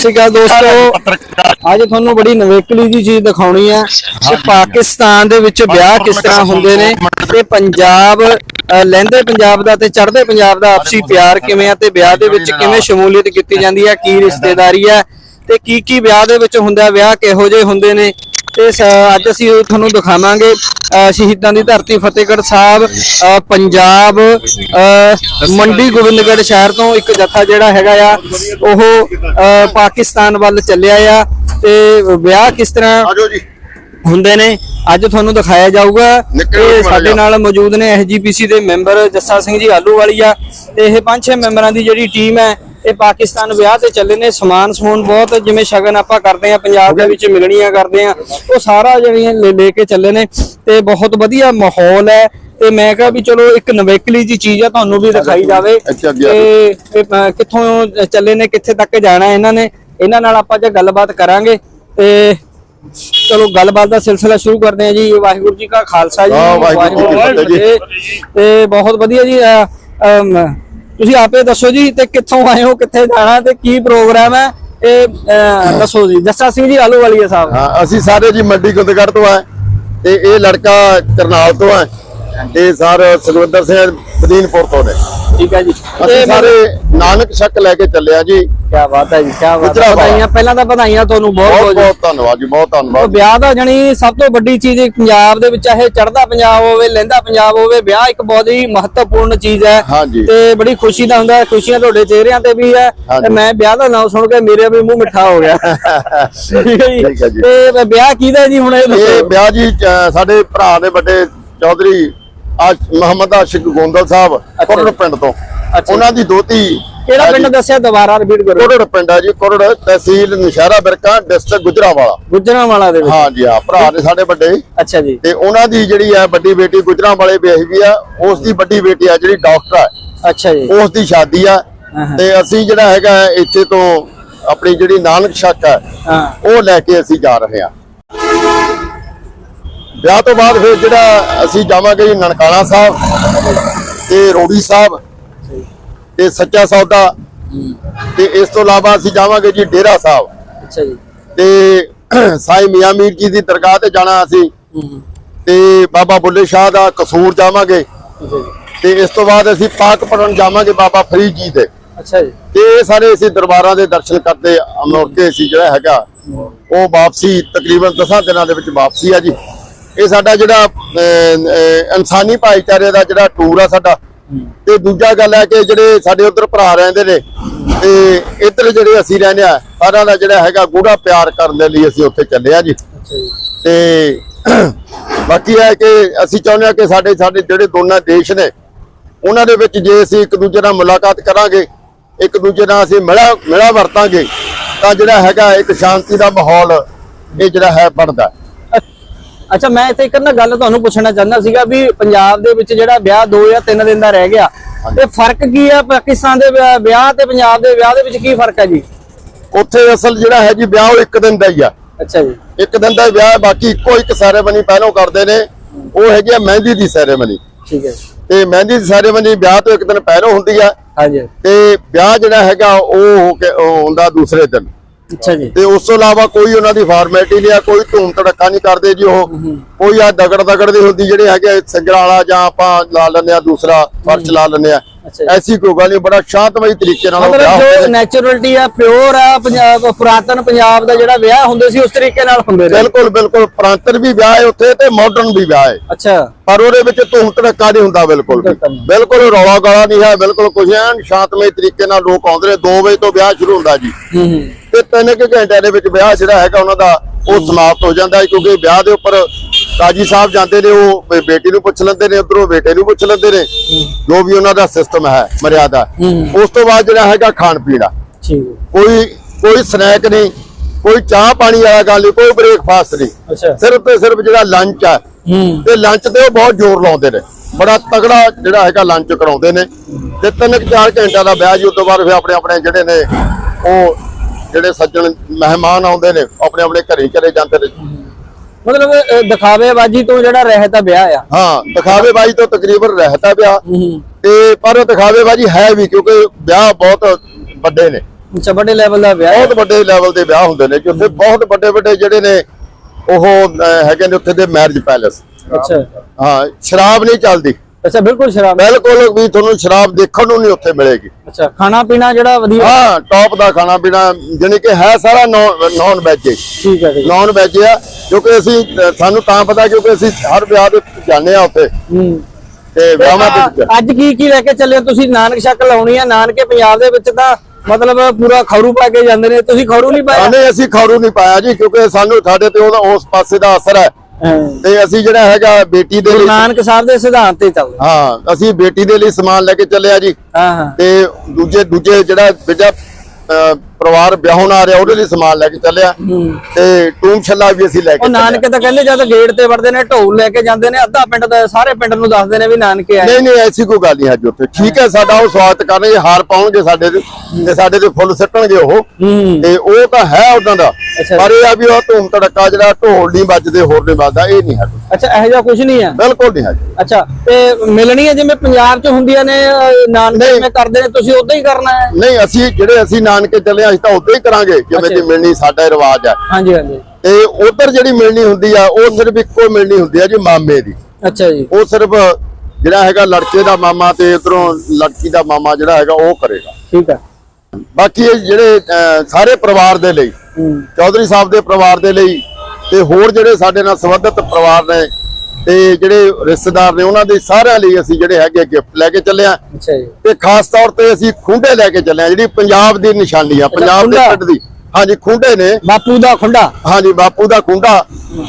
ਸ਼੍ਰੀ ਅਕਾਲ ਦੋਸਤੋ ਅੱਜ ਤੁਹਾਨੂੰ ਬੜੀ ਨਵੇਕਲੀ ਜੀ ਚੀਜ਼ ਦਿਖਾਉਣੀ ਹੈ ਕਿ ਪਾਕਿਸਤਾਨ ਦੇ ਵਿੱਚ ਵਿਆਹ ਕਿਸ ਤਰ੍ਹਾਂ ਹੁੰਦੇ ਨੇ ਤੇ ਪੰਜਾਬ ਲਹਿੰਦੇ ਪੰਜਾਬ ਦਾ ਤੇ ਚੜ੍ਹਦੇ ਪੰਜਾਬ ਦਾ ਆਪਸੀ ਪਿਆਰ ਕਿਵੇਂ ਆ ਤੇ ਵਿਆਹ ਦੇ ਵਿੱਚ ਕਿਵੇਂ ਸ਼ਮੂਲੀਅਤ ਕੀਤੀ ਜਾਂਦੀ ਹੈ ਕੀ ਰਿਸ਼ਤੇਦਾਰੀ ਹੈ ਤੇ ਕੀ ਕੀ ਵਿਆਹ ਦੇ ਵਿੱਚ ਹੁੰਦਾ ਵਿਆਹ ਕਿਹੋ ਜਿਹੇ ਹੁੰਦੇ ਨੇ ਤੇ ਅੱਜ ਅਸੀਂ ਤੁਹਾਨੂੰ ਦਿਖਾਵਾਂਗੇ ਸ਼ਹੀਦਾਂ ਦੀ ਧਰਤੀ ਫਤਿਹਗੜ੍ਹ ਸਾਹਿਬ ਪੰਜਾਬ ਮੰਡੀ ਗੋਬਿੰਦਗੜ੍ਹ ਸ਼ਹਿਰ ਤੋਂ ਇੱਕ ਜੱਥਾ ਜਿਹੜਾ ਹੈਗਾ ਆ ਉਹ ਪਾਕਿਸਤਾਨ ਵੱਲ ਚੱਲਿਆ ਆ। ਤੇ ਵਿਆਹ ਕਿਸ ਤਰ੍ਹਾਂ ਆਜੋ ਜੀ। ਹੁੰਦੇ ਨੇ ਅੱਜ ਤੁਹਾਨੂੰ ਦਿਖਾਇਆ ਜਾਊਗਾ। ਤੇ ਸਾਡੇ। ਨਾਲ ਮੌਜੂਦ ਨੇ ਐਸਜੀਪੀਸੀ ਦੇ ਮੈਂਬਰ ਜੱਸਾ ਸਿੰਘ ਜੀ ਆਲੂਵਾਲੀਆ। ਤੇ ਇਹ ਪੰਜ ਛੇ ਮੈਂਬਰਾਂ ਦੀ ਜਿਹੜੀ ਟੀਮ ਹੈ ਇਹ ਪਾਕਿਸਤਾਨ ਵਿਆਹ ਤੇ ਚੱਲੇ ਨੇ ਸਮਾਨ ਸਮੂਨ ਬਹੁਤ ਜਿਵੇਂ ਸ਼ਗਨ ਆਪਾਂ ਕਰਦੇ ਆ ਪੰਜਾਬ ਦੇ ਵਿੱਚ ਮਿਲਣੀਆਂ ਕਰਦੇ ਆ ਉਹ ਸਾਰਾ ਜਿਹੜੀਆਂ ਲੈ ਕੇ ਚੱਲੇ ਨੇ ਤੇ ਬਹੁਤ ਵਧੀਆ ਮਾਹੌਲ ਹੈ ਤੇ ਮੈਂ ਕਿਹਾ ਵੀ ਚਲੋ ਇੱਕ ਨਵੇਕਲੀ ਜੀ ਚੀਜ਼ ਆ ਤੁਹਾਨੂੰ ਵੀ ਦਿਖਾਈ ਜਾਵੇ ਤੇ ਕਿੱਥੋਂ ਚੱਲੇ ਨੇ ਕਿੱਥੇ ਤੱਕ ਜਾਣਾ ਇਹਨਾਂ ਨੇ ਇਹਨਾਂ ਨਾਲ ਆਪਾਂ ਜੇ ਗੱਲਬਾਤ ਕਰਾਂਗੇ ਤੇ ਚਲੋ ਗੱਲਬਾਤ ਦਾ ਸਿਲਸਿਲਾ ਸ਼ੁਰੂ ਕਰਦੇ ਹਾਂ ਜੀ ਵਾਹਿਗੁਰੂ ਜੀ ਕਾ ਖਾਲਸਾ ਜੀ ਵਾਹਿਗੁਰੂ ਜੀ। ਤੇ ਬਹੁਤ ਵਧੀਆ ਜੀ ਤੁਸੀਂ ਆਪੇ ਦੱਸੋ ਜੀ ਤੇ ਕਿੱਥੋਂ ਆਏ ਹੋ, ਕਿੱਥੇ ਜਾਣਾ ਤੇ ਕੀ ਪ੍ਰੋਗਰਾਮ ਹੈ? ਇਹ ਦੱਸੋ ਜੀ, ਜੱਸਾ ਸਿੰਘ ਜੀ ਆਲੂ ਵਾਲੀਆ ਸਾਹਿਬ। ਹਾਂ, ਅਸੀਂ ਸਾਰੇ ਜੀ ਮੰਡੀ ਗੁੰਦਗੜ ਤੋਂ ਆ ਤੇ ਇਹ ਲੜਕਾ ਕਰਨਾਲ ਤੋਂ ਆ ਤੇ ਸਰ ਸੁਖਵਿੰਦਰ ਸਿੰਘ ਬਦੀਨਪੁਰ ਤੋਂ ਨੇ। ਠੀਕ ਹੈ ਜੀ। ਅਸੀਂ ਸਾਰੇ ਨਾਨਕ ਸ਼ੱਕ ਲੈ ਕੇ ਚੱਲੇ ਆ ਜੀ। ਕੀ ਬਾਤ ਹੈ ਜੀ ਕੀ ਬਾਤ ਹੈ। ਵਧਾਈਆਂ ਪਹਿਲਾਂ ਤਾਂ ਵਧਾਈਆਂ ਤੁਹਾਨੂੰ ਬਹੁਤ ਬਹੁਤ ਬਹੁਤ ਧੰਨਵਾਦ ਜੀ ਬਹੁਤ ਧੰਨਵਾਦ ਵਿਆਹ ਦਾ ਜਣੀ ਸਭ ਤੋਂ ਵੱਡੀ ਚੀਜ਼ ਪੰਜਾਬ ਦੇ ਵਿੱਚ ਚਾਹੇ ਚੜ੍ਹਦਾ ਪੰਜਾਬ ਹੋਵੇ ਲਹਿੰਦਾ ਪੰਜਾਬ ਹੋਵੇ ਵਿਆਹ ਇੱਕ ਬਹੁਤ ਹੀ ਮਹੱਤਵਪੂਰਨ ਚੀਜ਼ ਹੈ। ਤੇ ਬੜੀ ਖੁਸ਼ੀ ਦਾ ਹੁੰਦਾ ਹੈ, ਖੁਸ਼ੀਆਂ ਤੁਹਾਡੇ ਚਿਹਰਿਆਂ ਤੇ ਵੀ ਹੈ। ਤੇ ਮੈਂ ਵਿਆਹ ਦਾ ਨਾਮ ਸੁਣ ਕੇ ਮੇਰੇ ਵੀ ਮੂੰਹ ਮਿੱਠਾ ਹੋ ਗਿਆ। ਠੀਕ ਹੈ ਜੀ। ਤੇ ਵਿਆਹ ਕਿਹਦਾ ਜੀ ਹੁਣ ਇਹ ਇਹ ਵਿਆਹ ਜੀ ਸਾਡੇ ਭਰਾ ਦੇ ਵੱਡੇ ਚੌਧਰੀ ਮੁਹੰਮਦ ਆਸ਼ਿਕ ਗੋਂਦਲ ਸਾਹਿਬ। ਕੋਰੜ ਪਿੰਡ ਤੋਂ। ਉਹਨਾਂ ਦੀ ਦੋਤੀ ਕਿਹੜਾ ਪਿੰਡ ਦੱਸਿਆ? ਦੁਬਾਰਾ ਰਿਪੀਟ ਕਰੋ। ਕੋਰੜ ਪਿੰਡ ਹੈ ਜੀ ਕੋਰੜ ਤਹਿਸੀਲ ਨਿਸ਼ਾਰਾ ਬਿਰਕਾ ਡਿਸਟ੍ਰਿਕਟ ਗੁਜਰਾਵਾਲਾ। ਗੁਜਰਾਂਵਾਲਾ ਦੇ ਵਿੱਚ। ਹਾਂ ਜੀ ਹਾਂ ਭਰਾ ਨੇ ਸਾਡੇ ਵੱਡੇ। ਅੱਛਾ ਜੀ। ਤੇ ਉਹਨਾਂ ਦੀ ਜਿਹੜੀ ਹੈ ਵੱਡੀ ਬੇਟੀ ਗੁਜਰਾਂ ਵਾਲੇ ਵਿਆਹੀ ਵੀ ਆ ਉਸ ਦੀ ਵੱਡੀ ਬੇਟੀ ਆ ਜਿਹੜੀ ਡਾਕਟਰ ਆ। ਅੱਛਾ ਜੀ। ਉਸ ਦੀ ਸ਼ਾਦੀ ਆ। ਤੇ ਅਸੀਂ ਜਿਹੜਾ ਹੈਗਾ ਇੱਥੇ ਤੋਂ ਆਪਣੀ ਜਿਹੜੀ ਨਾਨਕ ਸ਼ੱਕ ਹਾਂ। ਉਹ ਲੈ ਕੇ ਅਸੀਂ ਜਾ ਰਹੇ ਹਾਂ ਵਿਆਹ ਤੋਂ ਬਾਅਦ ਫਿਰ ਜਿਹੜਾ ਅਸੀਂ ਜਾਵਾਂਗੇ ਜੀ ਨਨਕਾਣਾ ਸਾਹਿਬ ਤੇ ਰੋੜੀ ਸਾਹਿਬ ਤੇ ਸੱਚਾ ਸੌਦਾ। ਤੇ ਇਸ ਤੋਂ ਇਲਾਵਾ ਅਸੀਂ ਜਾਵਾਂਗੇ ਜੀ ਡੇਰਾ ਸਾਹਿਬ। ਅੱਛਾ ਜੀ। ਤੇ ਸਾਈ ਮੀਆਂ ਮੀਰ ਜੀ ਦੀ ਦਰਗਾਹ ਤੇ ਜਾਣਾ ਅਸੀਂ। ਤੇ ਬਾਬਾ ਬੁੱਲੇ ਸ਼ਾਹ ਦਾ ਕਸੂਰ ਜਾਵਾਂਗੇ। ਤੇ ਇਸ ਤੋਂ ਬਾਅਦ ਅਸੀਂ ਪਾਕ ਪੜਨ ਜਾਵਾਂਗੇ ਬਾਬਾ ਫਰੀਦ ਜੀ ਦੇ। ਅੱਛਾ ਜੀ। ਤੇ ਇਹ ਸਾਰੇ ਅਸੀਂ ਦਰਬਾਰਾਂ ਦੇ ਦਰਸ਼ਨ ਕਰਦੇ ਕੇ ਅਸੀਂ ਜਿਹੜਾ ਹੈਗਾ ਉਹ ਵਾਪਸੀ ਤਕਰੀਬਨ 10 ਦਿਨਾਂ ਦੇ ਵਿੱਚ ਵਾਪਸੀ ਆ ਜੀ। ਇਹ ਸਾਡਾ ਜਿਹੜਾ ਇਨਸਾਨੀ ਭਾਈਚਾਰੇ ਦਾ ਜਿਹੜਾ ਟੂਰ ਆ ਸਾਡਾ ਤੇ ਦੂਜਾ ਗੱਲ ਹੈ ਕਿ ਜਿਹੜੇ ਸਾਡੇ ਉਧਰ ਭਰਾ ਰਹਿੰਦੇ ਨੇ ਤੇ ਇੱਧਰ ਜਿਹੜੇ ਅਸੀਂ ਰਹਿੰਦੇ ਆ ਸਾਰਿਆਂ ਦਾ ਜਿਹੜਾ ਹੈਗਾ ਗੂੜਾ ਪਿਆਰ ਕਰਨ ਦੇ ਲਈ ਅਸੀਂ ਉੱਥੇ ਚੱਲੇ ਆ ਜੀ। ਤੇ ਬਾਕੀ ਹੈ ਕਿ ਅਸੀਂ ਚਾਹੁੰਦੇ ਹਾਂ ਕਿ ਸਾਡੇ ਸਾਡੇ ਜਿਹੜੇ ਦੋਨਾਂ ਦੇਸ਼ ਨੇ ਉਹਨਾਂ ਦੇ ਵਿੱਚ ਜੇ ਅਸੀਂ ਇੱਕ ਦੂਜੇ ਨਾਲ ਮੁਲਾਕਾਤ ਕਰਾਂਗੇ ਇੱਕ ਦੂਜੇ ਨਾਲ ਅਸੀਂ ਮਿਲਾ ਮਿਲਾ ਵਰਤਾਂਗੇ ਤਾਂ ਜਿਹੜਾ ਹੈਗਾ ਇੱਕ ਸ਼ਾਂਤੀ ਦਾ ਮਾਹੌਲ ਇਹ ਜਿਹੜਾ ਹੈ ਬਣਦਾ ਅੱਛਾ ਮੈਂ ਇੱਥੇ ਇੱਕ ਨਾ ਗੱਲ ਤੁਹਾਨੂੰ ਪੁੱਛਣਾ ਚਾਹੁੰਦਾ ਸੀਗਾ ਵੀ ਪੰਜਾਬ ਦੇ ਵਿੱਚ ਜਿਹੜਾ ਵਿਆਹ 2 ਜਾਂ 3 ਦਿਨ ਦਾ ਰਹਿ ਗਿਆ ਤੇ ਫ਼ਰਕ ਕੀ ਆ ਪਾਕਿਸਤਾਨ ਦੇ ਵਿਆਹ- ਤੇ ਪੰਜਾਬ ਦੇ ਵਿਆਹ ਦੇ ਵਿੱਚ ਕੀ ਫ਼ਰਕ ਹੈ ਜੀ? ਉੱਥੇ ਅਸਲ ਜਿਹੜਾ ਹੈ ਜੀ ਵਿਆਹ ਉਹ ਇੱਕ ਦਿਨ ਦਾ ਹੀ ਆ। ਅੱਛਾ ਜੀ। ਇੱਕ ਦਿਨ ਦਾ ਵਿਆਹ ਬਾਕੀ ਇੱਕੋ ਇੱਕ ਸੈਰੇਮਨੀ ਪਹਿਲਾਂ ਕਰਦੇ ਨੇ। ਉਹ ਹੈਗੀ ਆ ਮਹਿੰਦੀ ਦੀ ਸੈਰੇਮਨੀ ਠੀਕ ਹੈ ਤੇ ਮਹਿੰਦੀ ਦੀ ਸੈਰੇਮਨੀ ਵਿਆਹ ਤੋਂ ਇੱਕ ਦਿਨ ਪਹਿਲਾਂ ਹੁੰਦੀ ਆ। ਹਾਂਜੀ। ਤੇ ਵਿਆਹ ਜਿਹੜਾ ਹੈਗਾ ਉਹ ਹੁੰਦਾ ਦੂਸਰੇ ਦਿਨ। ਅੱਛਾ ਜੀ। ਤੇ ਉਸ ਤੋਂ ਇਲਾਵਾ ਕੋਈ ਉਹਨਾਂ ਦੀ ਫਾਰਮੈਲਿਟੀ ਨਹੀਂ ਆ ਕੋਈ ਧੂਮ ਧੜੱਕਾ ਨਹੀਂ ਕਰਦੇ ਜੀ ਉਹ। ਕੋਈ ਆ ਦਗੜ ਦਗੜ ਦੀ ਹੁੰਦੀ ਜਿਹੜੇ ਹੈਗੇ ਸਿੰਗਰ ਵਾਲਾ ਜਾਂ ਆਪਾਂ ਲਾ ਲੈਂਦੇ ਆ ਦੂਸਰਾ ਫਰਸ਼ ਲਾ ਲੈਂਦੇ ਆ। ਐਸੀ ਕੋਈ ਗੱਲ ਨਹੀਂ ਬੜਾ ਸ਼ਾਂਤਮਈ ਤਰੀਕੇ ਨਾਲ ਮਤਲਬ ਹੁੰਦੇ ਜੋ। ਨੈਚੁਰਲਿਟੀ ਆ ਪਿਓਰ ਆ ਪੰਜਾਬ ਪੁਰਾਤਨ ਪੰਜਾਬ ਦਾ ਜਿਹੜਾ ਵਿਆਹ ਹੁੰਦੇ ਸੀ ਉਸ ਤਰੀਕੇ ਨਾਲ ਹੁੰਦੇ ਨੇ ਬਿਲਕੁਲ ਬਿਲਕੁਲ ਪ੍ਰਾਂਤਰ ਵੀ ਵਿਆਹ ਹੈ ਉੱਥੇ ਤੇ ਮਾਡਰਨ ਵੀ ਵਿਆਹ ਹੈ। ਅੱਛਾ। ਪਰ ਉਹਦੇ ਵਿੱਚ ਧੂਮ ਧੜੱਕਾ ਨਹੀਂ ਹੁੰਦਾ ਬਿਲਕੁਲ। ਬਿਲਕੁਲ ਰੌਲਾ ਗਾਲਾ ਨਹੀਂ ਹੈ ਬਿਲਕੁਲ ਕੁਝ ਐਨ ਸ਼ਾਂਤਮਈ ਤਰੀਕੇ ਨਾਲ ਲੋਕ ਆਉਂਦੇ ਨੇ 2 ਵਜੇ ਤੋਂ ਵਿਆਹ ਸ਼ੁਰੂ ਹੁੰਦਾ ਜੀ। ਹੂੰ ਹੂੰ। ਤੇ ਤਿੰਨ ਕੁ ਘੰਟਿਆਂ ਦੇ ਵਿੱਚ ਵਿਆਹ ਜਿਹੜਾ ਹੈਗਾ ਉਹਨਾਂ ਦਾ ਉਹ ਸਮਾਪਤ ਹੋ ਜਾਂਦਾ ਹੈ ਕਿਉਂਕਿ ਵਿਆਹ ਦੇ ਉੱਪਰ ਕਾਜੀ ਸਾਹਿਬ ਜਾਂਦੇ ਨੇ ਉਹ ਬੇਟੀ ਨੂੰ ਪੁੱਛ ਲੈਂਦੇ ਨੇ ਉਧਰੋਂ ਬੇਟੇ ਨੂੰ ਪੁੱਛ ਲੈਂਦੇ ਨੇ। ਜੋ ਵੀ ਉਹਨਾਂ ਦਾ ਸਿਸਟਮ ਹੈ ਮਰਿਆਦਾ। ਉਸ ਤੋਂ ਬਾਅਦ ਜਿਹੜਾ ਹੈਗਾ ਖਾਣ ਪੀਣ। ਕੋਈ ਕੋਈ ਸਨੈਕ ਨਹੀਂ ਕੋਈ ਚਾਹ ਪਾਣੀ ਵਾਲਾ ਗੱਲ ਨਹੀਂ ਕੋਈ ਬ੍ਰੇਕਫਾਸਟ ਨਹੀਂ। ਸਿਰਫ ਤੇ ਸਿਰਫ ਜਿਹੜਾ ਲੰਚ ਆ ਹੂੰ। ਤੇ ਲੰਚ ਤੇ ਉਹ ਬਹੁਤ ਜ਼ੋਰ ਲਾਉਂਦੇ ਨੇ। ਬੜਾ ਤਗੜਾ ਜਿਹੜਾ ਹੈਗਾ ਲੰਚ ਕਰਾਉਂਦੇ ਨੇ। ਤੇ ਤਿੰਨ ਚਾਰ ਘੰਟਿਆਂ ਦਾ ਵਿਆਹ ਜੀ ਉਸ ਤੋਂ ਬਾਅਦ ਫਿਰ ਆਪਣੇ ਆਪਣੇ ਜਿਹੜੇ ਨੇ ਉਹ ਜਿਹੜੇ ਸੱਜਣ ਮਹਿਮਾਨ ਆਉਂਦੇ ਨੇ ਆਪਣੇ ਆਪਣੇ ਘਰੇ ਚਲੇ ਜਾਂਦੇ ਨੇ। ਮਤਲਬ ਦਿਖਾਵੇਬਾਜ਼ੀ ਤੋਂ ਜਿਹੜਾ ਰਹਿਤ ਵਿਆਹ ਆ। ਹਾਂ ਦਿਖਾਵੇ ਬਾਜੀ ਤੋਂ ਤਕਰੀਬਨ ਰਹਿਤਾ ਵਿਆਹ। ਤੇ ਪਰ ਉਹ ਦਿਖਾਵੇ ਬਾਜੀ ਹੈ ਵੀ ਕਿਉਂਕਿ ਵਿਆਹ ਬਹੁਤ ਵੱਡੇ ਨੇ। ਅੱਛਾ ਵੱਡੇ ਲੈਵਲ ਦਾ ਵਿਆਹ। ਬਹੁਤ ਵੱਡੇ ਲੈਵਲ ਦੇ ਵਿਆਹ ਹੁੰਦੇ ਨੇ ਕਿ ਉੱਥੇ ਬਹੁਤ ਵੱਡੇ ਵੱਡੇ ਜਿਹੜੇ ਨੇ ਉਹ ਹੈਗੇ ਨੇ ਉੱਥੇ ਦੇ ਮੈਰਿਜ ਪੈਲੇਸ ਅੱਛਾ। ਹਾਂ ਸ਼ਰਾਬ ਨਹੀਂ ਚੱਲਦੀ। ਅੱਛਾ ਬਿਲਕੁਲ ਸ਼ਰਾਬ। ਬਿਲਕੁਲ ਵੀ ਤੁਹਾਨੂੰ ਸ਼ਰਾਬ ਦੇਖਣ ਨੂੰ ਨਹੀਂ ਉੱਥੇ ਮਿਲੇਗੀ। ਅੱਛਾ ਖਾਣਾ ਪੀਣਾ ਜਿਹੜਾ ਵਧੀਆ ਹਾਂ ਟੌਪ ਦਾ ਖਾਣਾ ਪੀਣਾ ਜਾਣੀ ਕਿ ਹੈ ਸਾਰਾ ਨੌਨ ਵੈਜ ਠੀਕ ਹੈ। ਨੌਨ ਵੈਜ ਆ ਕਿਉਂਕਿ ਅਸੀਂ ਸਾਨੂੰ ਤਾਂ ਪਤਾ ਕਿਉਂਕਿ ਅਸੀਂ ਹਰ ਵਿਆਹ ਦੇ ਜਾਂਦੇ ਆ ਉੱਥੇ। ਤੇ ਵਿਆਹਾਂ ਦੇ ਅੱਜ ਕੀ ਕੀ ਲੈ ਕੇ ਚੱਲੇ ਹੋ? ਤੁਸੀਂ ਨਾਨਕ ਸ਼ੱਕ ਲਾਉਣੀ ਆ ਨਾਨਕੇ ਪੰਜਾਬ ਦੇ ਵਿੱਚ ਤਾਂ ਮਤਲਬ ਪੂਰਾ ਖਰੂ ਪਾ ਕੇ ਜਾਂਦੇ ਨੇ। ਤੁਸੀਂ ਖਰੂ ਨਹੀਂ ਪਾਇਆ? ਨਹੀਂ ਅਸੀਂ ਖੌਰੂ ਨਹੀਂ ਪਾਇਆ ਜੀ ਕਿਉਂਕਿ ਸਾਨੂੰ ਸਾਡੇ ਤੇ ਉਹਦਾ ਉਸ ਪਾਸੇ ਦਾ ਅਸਰ ਹਾਂ। ਤੇ ਅਸੀਂ ਜਿਹੜਾ ਹੈਗਾ ਬੇਟੀ ਦੇ ਲਈ ਨਾਨਕ ਸਾਹਿਬ ਦੇ ਸਿਧਾਂਤ ਤੇ ਚੱਲਦੇ। ਹਾਂ ਅਸੀਂ ਬੇਟੀ ਦੇ ਲਈ ਸਮਾਨ ਲੈ ਕੇ ਚੱਲੇ ਆ ਜੀ। ਹਾਂ ਹਾਂ। ਤੇ ਦੂਜੇ ਦੂਜੇ ਜਿਹੜਾ ਅਹ, ਪਰਿਵਾਰ ਵਿਆਹਣ ਆ ਰਿਹਾ ਉਹਦੇ ਲਈ ਸਮਾਨ ਲੈ ਕੇ ਚੱਲਿਆ। ਤੇ ਟੂਮ ਛੱਲਾ ਵੀ ਅਸੀਂ ਲੈ ਕੇ ਉਹ ਨਾਨਕੇ ਤਾਂ ਕਹਿੰਦੇ ਜਦ ਗੇਟ ਤੇ ਵੜਦੇ ਨੇ ਢੋਲ ਲੈ ਕੇ ਜਾਂਦੇ ਨੇ ਅੱਧਾ ਪਿੰਡ ਦਾ ਸਾਰੇ ਪਿੰਡ ਨੂੰ ਦੱਸਦੇ ਨੇ ਵੀ ਨਾਨਕੇ ਆਏ। ਨਹੀਂ ਨਹੀਂ ਐਸੀ ਕੋਈ ਗੱਲ ਨਹੀਂ ਹੈ ਜੀ ਉੱਥੇ। ਠੀਕ ਹੈ ਸਾਡਾ ਉਹ ਸਵਾਗਤ ਕਰਨਗੇ ਹਾਰ ਪਾਉਣਗੇ ਸਾਡੇ ਤੇ ਸਾਡੇ ਤੇ ਫੁੱਲ ਸਿੱਟਣਗੇ ਉਹ। ਹੂੰ। ਤੇ ਉਹ ਤਾਂ ਹੈ ਉਦਾਂ ਦਾ। ਪਰ ਇਹ ਆ ਵੀ ਉਹ ਧੂਮ ਤੜਕਾ ਜਿਹੜਾ ਢੋਲ ਨਹੀਂ ਵੱਜਦੇ ਹੋਰ ਨਹੀਂ ਵੱਜਦਾ ਇਹ ਨਹੀਂ ਹੈ। ਅੱਛਾ ਇਹੋ ਜਿਹਾ ਕੁਝ ਨਹੀਂ ਹੈ? ਬਿਲਕੁਲ ਨਹੀਂ ਹੈ। ਅੱਛਾ ਤੇ ਮਿਲਣੀਆਂ ਜਿਵੇਂ ਪੰਜਾਬ 'ਚ ਹੁੰਦੀਆਂ ਨੇ ਨਾਨਕੇ। ਜਿਵੇਂ ਕਰਦੇ ਨੇ ਤੁਸੀਂ ਉਦਾਂ ਹੀ ਕਰਨਾ ਹੈ? ਨਹੀਂ ਅਸੀਂ ਜਿਹੜੇ ਅਸੀਂ ਨਾਨਕੇ ਚੱਲੇ ਹਾਂ, ਅਸੀਂ ਤਾਂ ਉਦਾਂ ਹੀ ਕਰਾਂਗੇ ਜਿਵੇਂ ਦੀ। ਮਿਲਣੀ ਸਾਡਾ ਰਿਵਾਜ ਹੈ। ਹਾਂਜੀ ਹਾਂਜੀ। ਤੇ ਉਧਰ ਜਿਹੜੀ ਮਿਲਣੀ ਹੁੰਦੀ ਆ ਉਹ ਸਿਰਫ ਇੱਕੋ ਮਿਲਣੀ ਹੁੰਦੀ ਆ ਜੀ ਮਾਮੇ ਦੀ। ਅੱਛਾ ਜੀ। ਉਹ ਸਿਰਫ ਜਿਹੜਾ ਹੈਗਾ ਲੜਕੇ ਦਾ ਮਾਮਾ ਤੇ ਇਧਰੋਂ ਲੜਕੀ ਦਾ ਮਾਮਾ ਜਿਹੜਾ ਹੈਗਾ ਉਹ ਕਰੇਗਾ। ਠੀਕ ਹੈ ਬਾਕੀ ਇਹ ਜਿਹੜੇ ਸਾਰੇ ਪਰਿਵਾਰ ਦੇ ਲਈ ਚੌਧਰੀ ਸਾਹਿਬ ਦੇ ਪਰਿਵਾਰ ਦੇ ਲਈ ਤੇ ਹੋਰ ਜਿਹੜੇ ਸਾਡੇ ਨਾਲ ਸੰਬੰਧਿਤ ਪਰਿਵਾਰ ਨੇ ਤੇ ਜਿਹੜੇ ਰਿਸ਼ਤੇਦਾਰ ਨੇ ਉਹਨਾਂ ਦੇ ਸਾਰਿਆਂ ਲਈ ਅਸੀਂ ਜਿਹੜੇ ਹੈਗੇ ਗਿਫਟ ਲੈ ਕੇ ਚੱਲੇ ਆ ਅੱਛਾ ਜੀ। ਤੇ ਖਾਸ ਤੌਰ ਤੇ ਅਸੀਂ ਖੁੰਡੇ ਲੈ ਕੇ ਚੱਲੇ ਆ ਜਿਹੜੀ ਪੰਜਾਬ ਦੀ ਨਿਸ਼ਾਨੀ ਆ ਪੰਜਾਬ ਦੇ। ਪਿੰਡ ਦੀ। ਹਾਂਜੀ ਖੁੰਡੇ ਨੇ। ਬਾਪੂ ਦਾ ਖੁੰਡਾ? ਹਾਂਜੀ ਬਾਪੂ ਦਾ ਖੁੰਡਾ।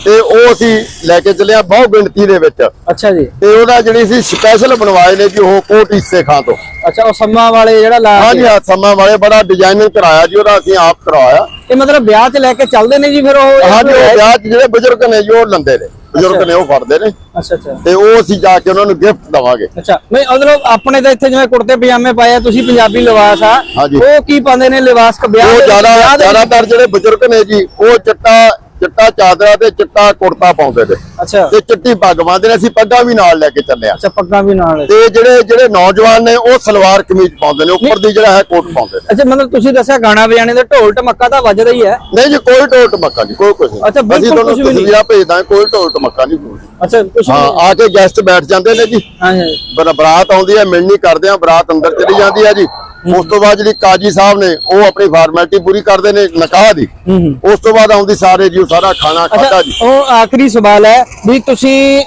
ਤੇ ਉਹ ਅਸੀਂ ਲੈ ਕੇ ਚੱਲੇ ਆ ਬਹੁ ਗਿਣਤੀ ਦੇ ਵਿੱਚ। ਅੱਛਾ ਜੀ। ਤੇ ਉਹਦਾ ਜਿਹੜੀ ਸੀ ਸਪੈਸ਼ਲ ਬਣਵਾਏ ਨੇ ਜੀ ਉਹ ਕੋਟ ਹਿੱਸੇ ਖਾਂ ਤੋਂ। ਅੱਛਾ ਉਹ ਸੰਮਾ ਵਾਲੇ ਜਿਹੜਾ ਲਾ ਹਾਂਜੀ ਹਾਂ ਸਮਾਂ ਵਾਲੇ ਬੜਾ ਡਿਜ਼ਾਈਨਿੰਗ ਕਰਾਇਆ ਜੀ ਉਹਦਾ ਅਸੀਂ ਆਪ ਕਰਵਾਇਆ ਇਹ ਮਤਲਬ ਵਿਆਹ 'ਚ ਲੈ ਕੇ ਚੱਲਦੇ ਨੇ ਜੀ ਫਿਰ ਉਹ? ਹਾਂਜੀ ਉਹ ਵਿਆਹ 'ਚ ਜਿਹੜੇ ਬਜ਼ੁਰਗ ਨੇ ਜੀ ਉਹ ਲੰਦੇ ਨੇ। ਬਜ਼ੁਰਗ ਨੇ ਉਹ ਫੜਦੇ ਨੇ। ਅੱਛਾ ਅੱਛਾ। ਤੇ ਉਹ ਅਸੀਂ ਜਾ ਕੇ ਉਹਨਾਂ ਨੂੰ ਗਿਫਟ ਦਵਾਂਗੇ। ਅੱਛਾ ਨਹੀਂ ਮਤਲਬ ਆਪਣੇ ਤਾਂ ਇੱਥੇ ਜਿਵੇਂ ਕੁੜਤੇ ਪਜਾਮੇ ਪਾਏ ਆ ਤੁਸੀਂ ਪੰਜਾਬੀ ਲਿਬਾਸ ਆ। ਉਹ ਕੀ ਪਾਉਂਦੇ ਨੇ ਲਿਬਾਸ ਕ ਵਿਆਹ ਉਹ ਜ਼ਿਆਦਾ ਜ਼ਿਆਦਾਤਰ ਜਿਹੜੇ ਬਜ਼ੁਰਗ ਨੇ ਜੀ ਉਹ ਚਿੱਟਾ ਚਿੱਟਾ ਚਾਦਰਾ ਤੇ ਚਿੱਟਾ ਕੁੜਤਾ ਪਾਉਂਦੇ ਨੇ ਅੱਛਾ। ਤੇ ਚਿੱਟੀ ਪੱਗ ਬੰਨ੍ਹਦੇ ਨੇ ਅਸੀਂ ਪੱਗਾਂ ਵੀ ਨਾਲ ਲੈ ਕੇ ਚੱਲੇ ਆ। ਅੱਛਾ ਪੱਗਾਂ ਵੀ ਨਾਲ। ਤੇ ਜਿਹੜੇ ਜਿਹੜੇ ਨੌਜਵਾਨ ਨੇ ਉਹ ਸਲਵਾਰ ਕਮੀਜ਼ ਪਾਉਂਦੇ ਨੇ ਉੱਪਰ ਦੀ ਜਿਹੜਾ ਹੈ ਕੋਟ ਪਾਉਂਦੇ ਨੇ। ਅੱਛਾ ਮਤਲਬ ਤੁਸੀਂ ਦੱਸਿਆ ਗਾਣਾ ਵਜਾਣੇ ਦਾ ਢੋਲ ਟਮੱਕਾ ਤਾਂ ਵੱਜਦਾ ਹੀ ਹੈ। ਨਹੀਂ ਜੀ ਕੋਈ ਢੋਲ ਟਮੱਕਾ ਨਹੀਂ ਕੋਈ ਕੁਝ ਅੱਛਾ, ਬਿਲਕੁਲ ਅਸੀਂ ਤੁਹਾਨੂੰ ਕੁਛ ਵੀ ਨਹੀਂ। ਤਸਵੀਰਾਂ ਭੇਜਦਾ ਕੋਈ ਢੋਲ ਟਮੱਕਾ ਨਹੀਂ ਕੋਈ ਅੱਛਾ ਕੁਛ ਹਾਂ ਆ ਕੇ ਗੈਸਟ ਬੈਠ ਜਾਂਦੇ ਨੇ ਜੀ। ਹਾਂਜੀ। ਬਰ- ਬਰਾਤ ਆਉਂਦੀ ਹੈ ਮਿਲਣੀ ਕਰਦੇ ਆ ਬਰਾਤ ਅੰਦਰ ਚਲੀ ਜਾਂਦੀ ਹੈ ਜੀ। ਉਸ ਤੋਂ ਬਾਅਦ ਜਿਹੜੀ ਕਾਜੀ ਸਾਹਿਬ ਨੇ ਉਹ ਆਪਣੀ ਫਾਰਮੈਲਿਟੀ ਪੂਰੀ ਕਰਦੇ ਨੇ ਨਿਕਾਹ ਦੀ। ਹੂੰ ਹੂੰ। ਉਸ ਤੋਂ ਬਾਅਦ ਆਉਂਦੀ ਸਾਰੇ ਜੀ ਉਹ ਸਾਰਾ ਖਾਣਾ ਖਾਦਾ ਜੀ। ਉਹ ਆਖਰੀ ਸਵਾਲ ਹੈ ਵੀ ਤੁਸੀਂ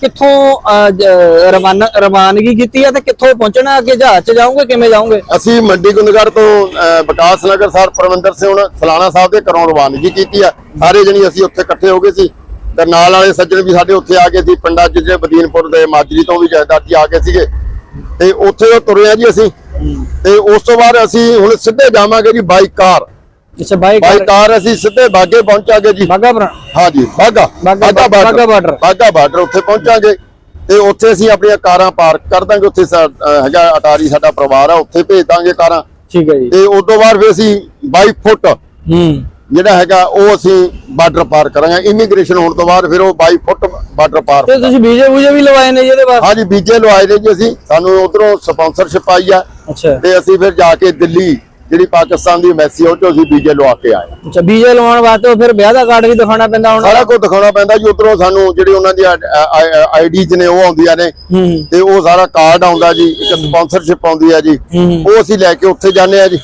ਕਿੱਥੋਂ ਰਵਾਨਾ ਰਵਾਨਗੀ ਕੀਤੀ ਹੈ ਤੇ ਕਿੱਥੋਂ ਪਹੁੰਚਣਾ ਅੱਗੇ ਜਹਾਜ਼ 'ਚ ਜਾਓਗੇ ਕਿਵੇਂ ਜਾਓਗੇ? ਅਸੀਂ ਮੰਡੀ ਗੁੰਦਗੜ ਤੋਂ ਵਿਕਾਸ ਨਗਰ ਸਰ ਪਰਮਿੰਦਰ ਸਿੰਘ ਸਲਾਣਾ ਸਾਹਿਬ ਦੇ ਘਰੋਂ ਰਵਾਨਗੀ ਕੀਤੀ ਆ। ਸਾਰੇ ਜਣੀ ਅਸੀਂ ਉੱਥੇ ਇਕੱਠੇ ਹੋ ਗਏ ਸੀ। ਤੇ ਨਾਲ ਵਾਲੇ ਸੱਜਣ ਵੀ ਸਾਡੇ ਉੱਥੇ ਆ ਗਏ ਸੀ ਪਿੰਡਾਂ 'ਚ ਜਿਹੜੇ ਬਦੀਨਪੁਰ ਦੇ ਮਾਜਰੀ ਤੋਂ ਵੀ ਜਾਇਦਾਦ ਜੀ ਆ ਗਏ ਸੀਗੇ। ਤੇ ਉੱਥੇ ਉਹ ਤੁਰੇ ਆ ਜੀ ਅਸੀਂ। ਤੇ ਉਸ ਤੋਂ ਬਾਅਦ ਅਸੀਂ ਹੁਣ ਸਿੱਧੇ ਜਾਵਾਂਗੇ ਜੀ ਬਾਈ ਕਾਰ। ਅੱਛਾ ਬਾਈ ਬਾਈ ਕਾਰ। ਅਸੀਂ ਸਿੱਧੇ ਬਾਗੇ ਪਹੁੰਚਾਂਗੇ ਜੀ। ਬਾਗਾ ਬਰਾ ਹਾਂਜੀ ਬਾਗਾ। ਬਾਗਾ ਬਾਰਡਰ। ਬਾਗਾ ਬਾਰਡਰ। ਉੱਥੇ ਪਹੁੰਚਾਂਗੇ। ਤੇ ਉੱਥੇ ਅਸੀਂ ਆਪਣੀਆਂ ਕਾਰਾਂ ਪਾਰਕ ਕਰ ਦਾਂਗੇ। ਉੱਥੇ ਹੈਗਾ ਅਟਾਰੀ ਸਾਡਾ ਪਰਿਵਾਰ ਆ ਉੱਥੇ ਭੇਜ ਦਾਂਗੇ ਕਾਰਾਂ। ਠੀਕ ਹੈ ਜੀ। ਤੇ ਉਸ ਤੋਂ ਬਾਅਦ ਫਿਰ ਅਸੀਂ 22 ਫੁੱਟ ਹੂੰ। ਜਿਹੜਾ ਹੈਗਾ ਉਹ ਅਸੀਂ ਬਾਰਡਰ ਪਾਰ ਕਰਾਂਗੇ। ਇਮੀਗ੍ਰੇਸ਼ਨ ਹੋਣ ਤੋਂ ਬਾਅਦ ਫਿਰ ਉਹ 22 ਫੁੱਟ ਬਾਰਡਰ ਪਾਰ ਤੇ ਤੁਸੀਂ ਵੀਜ਼ੇ ਵੂਜੇ ਵੀ ਲਵਾਏ ਨੇ ਜੀ ਇਹਦੇ ਵਾਸਤੇ? ਹਾਂਜੀ ਬੀਜੇ ਲਵਾਏ ਨੇ ਜੀ ਅਸੀਂ। ਸਾਨੂੰ ਉਧਰੋਂ ਸਪਾਂਸਰਸ਼ਿਪ ਆਈ ਆ। ਅੱਛਾ। ਤੇ ਅਸੀਂ ਫਿਰ ਜਾ ਕੇ ਦਿੱਲੀ ਜਿਹੜੀ ਪਾਕਿਸਤਾਨ ਦੀ ਐਮਬੈਸੀ ਉਹ ਚੋਂ ਅਸੀਂ ਬੀਜੇ ਲਵਾ ਕੇ ਆਏ। ਅੱਛਾ ਵੀਜ਼ੇ ਲਵਾਉਣ ਵਾਸਤੇ ਫਿਰ ਵਿਆਹ ਦਾ ਕਾਰਡ ਵੀ ਦਿਖਾਉਣਾ ਪੈਂਦਾ ਹੁਣ? ਸਾਰਾ ਕੁਝ ਦਿਖਾਉਣਾ ਪੈਂਦਾ ਜੀ। ਉਧਰੋਂ ਸਾਨੂੰ ਜਿਹੜੀ ਉਹਨਾਂ ਦੀ ਆਈਡੀਜ਼ ਨੇ ਉਹ ਆਉਂਦੀਆਂ ਨੇ। ਤੇ ਉਹ ਸਾਰਾ ਕਾਰਡ ਆਉਂਦਾ ਜੀ ਇੱਕ ਸਪਾਂਸਰਸ਼ਿਪ ਆਉਂਦੀ ਹੈ ਜੀ। ਉਹ ਅਸੀਂ ਲੈ ਕੇ ਉੱਥੇ ਜਾਂਦੇ ਆ ਜੀ।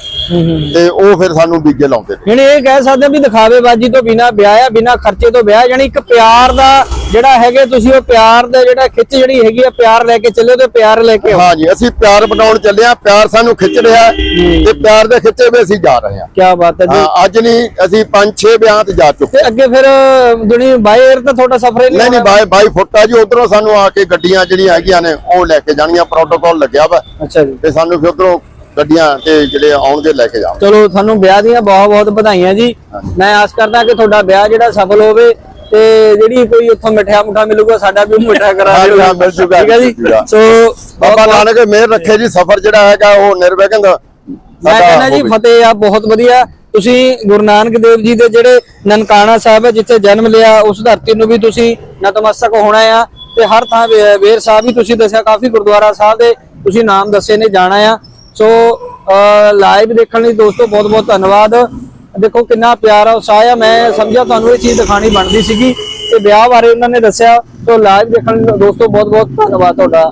ਤੇ ਉਹ ਫਿਰ ਸਾਨੂੰ ਬੀਜੇ ਲਾਉਂਦੇ ਨੇ। ਯਾਨੀ ਇਹ ਕਹਿ ਸਕਦੇ ਹਾਂ ਵੀ ਦਿਖਾਵੇਬਾਜ਼ੀ ਤੋਂ ਬਿਨਾ ਵਿਆਹ ਆ ਬਿਨਾ ਖਰਚੇ ਤੋਂ ਵਿਆਹ ਯਾਨੀ ਇੱਕ ਪਿਆਰ ਦਾ ਜਿਹੜਾ ਹੈਗੇ ਤੁਸੀਂ ਉਹ ਪਿਆਰ ਦਾ ਜਿਹੜਾ ਖਿੱਚ ਜਿਹੜੀ ਹੈਗੀ ਆ ਪਿਆਰ ਲੈ ਕੇ ਚੱਲਿਓ ਤੇ ਪਿਆਰ ਲੈ ਕੇ ਆਓ। ਹਾਂ ਜੀ ਅਸੀਂ ਪਿਆਰ ਬਣਾਉਣ ਚੱਲੇ ਆ ਪਿਆਰ ਸਾਨੂੰ ਖਿੱਚ ਰਿਹਾ ਹੈ ਤੇ ਪਿਆਰ ਦੇ ਖਿੱਚੇ ਵੀ ਅਸੀਂ ਜਾ ਰਹੇ ਹਾਂ। ਕੀ ਬਾਤ ਹੈ ਜੀ। ਹਾਂ ਅੱਜ ਨਹੀਂ ਅਸੀਂ 5-6 ਵਿਆਹ ਤੇ ਜਾ ਚੁੱਕੇ ਤੇ ਅੱਗੇ ਫਿਰ ਜਿਹੜੀ ਅਰ ਤਾਂ ਤੁਹਾਡਾ ਸਫ਼ਰ ਹੀ ਨਹੀਂ ਨਹੀਂ ਬਾਈ ਬਾਈ ਫੁੱਟਾ ਜੀ ਉਧਰੋਂ ਸਾਨੂੰ ਆ ਕੇ ਗੱਡੀਆਂ ਜਿਹੜੀਆਂ ਹੈਗੀਆਂ ਨੇ ਉਹ ਲੈ ਕੇ ਜਾਣੀਆਂ ਪ੍ਰੋਟੋਕਾਲ ਲੱਗਿਆ ਵਾ। ਅੱਛਾ ਜੀ। ਤੇ ਸਾਨੂੰ ਫਿਰ ਉਧਰੋਂ ਗੱਡੀਆਂ ਤੇ ਜਿਹੜੇ ਆਉਣਗੇ ਲੈ ਕੇ ਜਾਵਾਂਗੇ ਚਲੋ ਤੁਹਾਨੂੰ ਵਿਆਹ ਦੀਆਂ ਬਹੁਤ ਬਹੁਤ ਵਧਾਈਆਂ ਜੀ। ਮੈਂ ਆਸ ਕਰਦਾ ਕਿ ਤੁਹਾਡਾ ਵਿਆਹ ਜਿਹੜਾ ਸਫਲ ਹੋਵੇ ਤੇ ਜਿਹੜੀ ਕੋਈ ਉੱਥੋਂ ਮਿੱਠਾ ਮੁੱਠਾ ਮਿਲੂਗਾ ਸਾਡਾ ਵੀ ਮਿੱਠਾ ਕਰਾ ਜੂਗਾ, ਠੀਕ ਹੈ ਜੀ। ਸੋ ਬਾਬਾ ਨਾਨਕ ਮਿਹਰ ਰੱਖੇ ਜੀ ਸਫ਼ਰ ਜਿਹੜਾ ਹੈਗਾ ਉਹ ਨਿਰਵਿਘਨ ਮੈਂ ਕਹਿੰਦਾ ਜੀ। ਫਤਿਹ ਆ ਬਹੁਤ ਵਧੀਆ। ਤੁਸੀਂ ਗੁਰੂ ਨਾਨਕ ਦੇਵ ਜੀ ਦੇ ਜਿਹੜੇ ਨਨਕਾਣਾ ਸਾਹਿਬ ਹੈ ਜਿੱਥੇ ਜਨਮ ਲਿਆ ਉਸ ਧਰਤੀ ਨੂੰ ਵੀ ਤੁਸੀਂ ਨਤਮਸਤਕ ਹੋਣਾ ਆ। ਤੇ ਹਰ ਥਾਂ ਵੇਰ ਸਾਹਿਬ ਵੀ ਤੁਸੀਂ ਦੱਸਿਆ ਕਾਫੀ ਗੁਰਦੁਆਰਾ ਸਾਹਿਬ ਦੇ ਤੁਸੀਂ ਨਾਮ ਦੱਸੇ ਨੇ ਜਾਣਾ ਆ। ਸੋ ਲਾਈਵ ਦੇਖਣ ਲਈ ਦੋਸਤੋ ਬਹੁਤ ਬਹੁਤ ਧੰਨਵਾਦ। ਦੇਖੋ ਕਿੰਨਾ ਪਿਆਰ ਆ ਉਤਸ਼ਾਹ ਆ। ਮੈਂ ਸਮਝਿਆ ਤੁਹਾਨੂੰ ਇਹ ਚੀਜ਼ ਦਿਖਾਣੀ ਬਣਦੀ ਸੀਗੀ ਤੇ ਵਿਆਹ ਬਾਰੇ ਉਹਨਾਂ ਨੇ ਦੱਸਿਆ। ਸੋ ਲਾਈਵ ਦੇਖਣ ਲਈ ਦੋਸਤੋ ਬਹੁਤ ਬਹੁਤ ਧੰਨਵਾਦ ਤੁਹਾਡਾ।